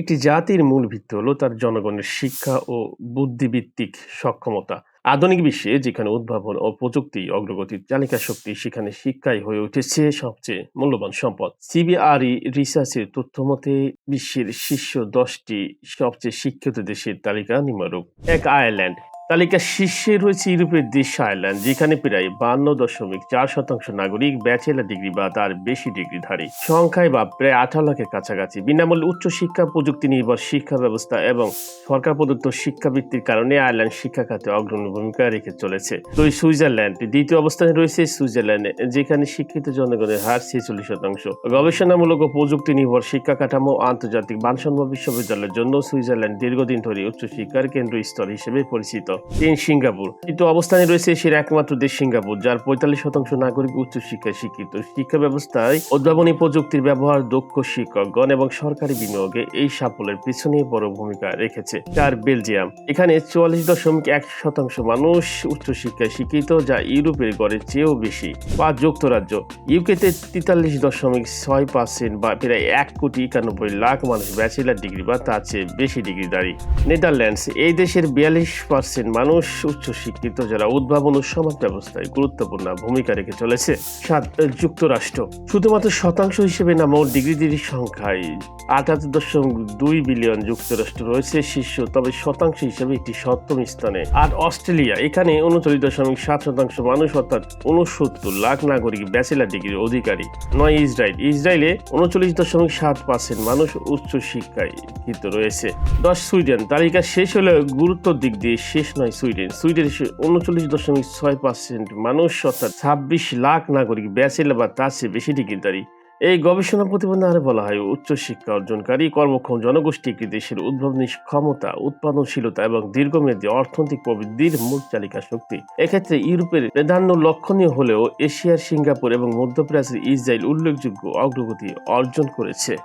একটি জাতির মূল ভিত্তি হলো তার জনগণের শিক্ষা ও বুদ্ধিভিত্তিক সক্ষমতা। আধুনিক বিশ্বে যেখানে উদ্ভাবন ও প্রযুক্তি, অগ্রগতির চালিকা শক্তি সেখানে শিক্ষাই হয়ে উঠেছে সবচেয়ে মূল্যবান সম্পদ। সিবিআরই রিসার্চের তথ্য মতে বিশ্বের শীর্ষ দশটি সবচেয়ে শিক্ষিত দেশের তালিকা নিম্নরূপ। এক আয়ারল্যান্ড তালিকার শীর্ষে রয়েছে ইউরোপের দেশ আয়ারল্যান্ড, যেখানে প্রায় বান্ন দশমিক চার শতাংশ নাগরিক ব্যাচেলার ডিগ্রি বা তার বেশি ডিগ্রিধারী। সংখ্যায় বা প্রায় আঠারো লাখের কাছাকাছি। বিনামূল্যে উচ্চশিক্ষা প্রযুক্তি নির্ভর শিক্ষা ব্যবস্থা এবং সরকার প্রদত্ত শিক্ষাবৃত্তির কারণে আয়ারল্যান্ড শিক্ষা খাতে অগ্রণী ভূমিকা রেখে চলেছে। এই সুইজারল্যান্ড দ্বিতীয় অবস্থানে রয়েছে সুইজারল্যান্ড, যেখানে শিক্ষিত জনগণের হার ছেচল্লিশ শতাংশ। গবেষণামূলক ও প্রযুক্তি নির্ভর শিক্ষা কাঠামো আন্তর্জাতিক মানসম্মত বিশ্ববিদ্যালয়ের জন্য সুইজারল্যান্ড দীর্ঘদিন ধরে উচ্চশিক্ষার কেন্দ্র স্তর হিসেবে পরিচিত। তিন সিঙ্গাপুর। তৃতীয় অবস্থানে রয়েছে এশিয়ার একমাত্র দেশ সিঙ্গাপুর, যার পঁয়তাল্লিশ শতাংশ নাগরিক উচ্চশিক্ষায় শিক্ষিত। শিক্ষা ব্যবস্থায় উদ্ভাবনী প্রযুক্তির ব্যবহার দক্ষ শিক্ষকগণ এবং সরকারি বিনিয়োগে এই সাফল্যের পিছনে বড় ভূমিকা রেখেছে, চার বেলজিয়াম। এখানে চুয়াল্লিশ দশমিক এক শতাংশ মানুষ উচ্চশিক্ষায় শিক্ষিত, যা ইউরোপের গড়ের চেয়েও বেশি। পাঁচ যুক্তরাজ্য। ইউকেতে তেতাল্লিশ দশমিক ছয় পার্সেন্ট বা প্রায় এক কোটি একানব্বই লাখ মানুষ ব্যাচেলার ডিগ্রি বা তার চেয়ে বেশি ডিগ্রিধারী। নেদারল্যান্ডস, এই দেশের বিয়াল্লিশ পার্সেন্ট মানুষ উচ্চশিক্ষিত যারা উদ্ভাবন ও সমাজ ব্যবস্থায় গুরুত্বপূর্ণ ভূমিকা রেখে চলেছে। সাত, যুক্তরাষ্ট্র। শুধুমাত্র শতাংশ হিসেবে না মোট ডিগ্রিধারীর সংখ্যায় আটাত্তর দশমিক দুই বিলিয়ন যুক্তরাষ্ট্র রয়েছে শীর্ষ, তবে শতাংশ হিসেবে একটি সপ্তম স্থানে। আর অস্ট্রেলিয়া, এখানে উনচল্লিশ দশমিক সাত শতাংশ মানুষ, অর্থাৎ উনসত্তর লাখ নাগরিক ব্যাচেলার ডিগ্রির অধিকারী। নয়, ইসরায়েল। ইসরায়েলে উনচল্লিশ দশমিক সাত পার্সেন্ট মানুষ উচ্চ শিক্ষায় শিক্ষিত রয়েছে। দশ, সুইডেন। তালিকা শেষ হলে গুরুত্ব দিক দিয়ে শেষ নয় সুইডেন। সুইডেন উনচল্লিশ দশমিক ছয় পার্সেন্ট মানুষ, অর্থাৎ ছাব্বিশ লাখ নাগরিক, ব্যাচেল বা তার চেয়ে বেশি ডিগ্রিধারী। এই গবেষণা প্রতিবেদনে আরও বলা হয়, উচ্চশিক্ষা অর্জনকারী, কর্মক্ষম জনগোষ্ঠী একটি দেশের উদ্ভাবনী ক্ষমতা উৎপাদনশীলতা এবং দীর্ঘমেয়াদী অর্থনৈতিক প্রবৃদ্ধির মূল চালিকা শক্তি। এক্ষেত্রে ইউরোপের প্রাধান্য লক্ষণীয় হলেও এশিয়ার সিঙ্গাপুর এবং মধ্যপ্রাচ্যের ইসরায়েল উল্লেখযোগ্য অগ্রগতি অর্জন করেছে।